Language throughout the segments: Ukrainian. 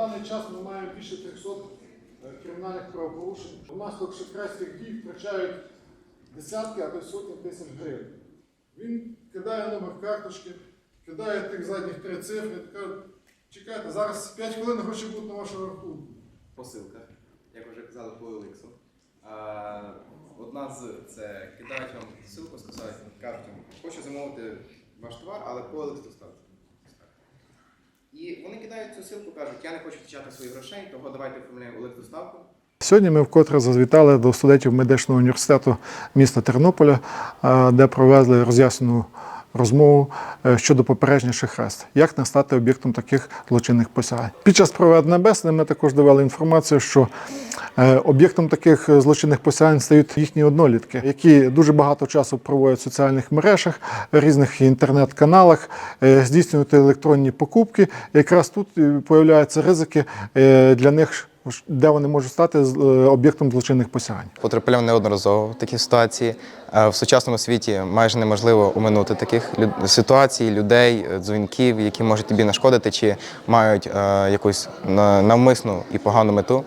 даний час ми маємо більше 300 е, кримінальних правопорушень. Внаслідок шахрайських дій втрачають десятки або сотні тисяч гривень. Він кидає номер карточки, кидає тих задніх три цифри, каже, чекайте, зараз 5 хвилин гроші будуть на вашому рахунку. посилках, як вже казали по. А, Одна з це кидають вам ссылку, сказати, кажуть, хочу замовити ваш товар, але по OLX доставці. Кидають цю ссылку, кажуть, я не хочу втрачати свої грошей, того давайте оформляємо електроставку. Сьогодні ми вкотре зазвітали до студентів медичного університету міста Тернополя, е, де провели роз'яснену розмову е, щодо попередження хрест, як не стати об'єктом таких злочинних посягань. Під час проведення бесіди ми також давали інформацію, що об'єктом таких е, злочинних посягань стають їхні однолітки, які дуже багато часу проводять в соціальних мережах, різних інтернет-каналах, е, здійснюють електронні покупки. Якраз тут е, появляються ризики е, для них де вони можуть стати е, об'єктом злочинних посягань. Потрапляв неодноразово в такі ситуації. Е, В сучасному світі майже неможливо оминути таких ситуацій, людей, е, дзвінків, які можуть тобі нашкодити чи мають е, якусь навмисну і погану мету.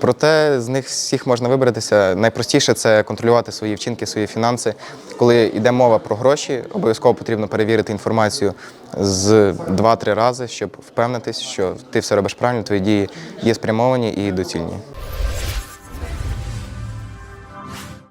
Проте з них всіх можна вибратися. Найпростіше це контролювати свої вчинки, свої фінанси. Коли йде мова про гроші, обов'язково потрібно перевірити інформацію з 2-3 рази, щоб впевнитись, що ти все робиш правильно, твої дії є спрямовані і доцільні.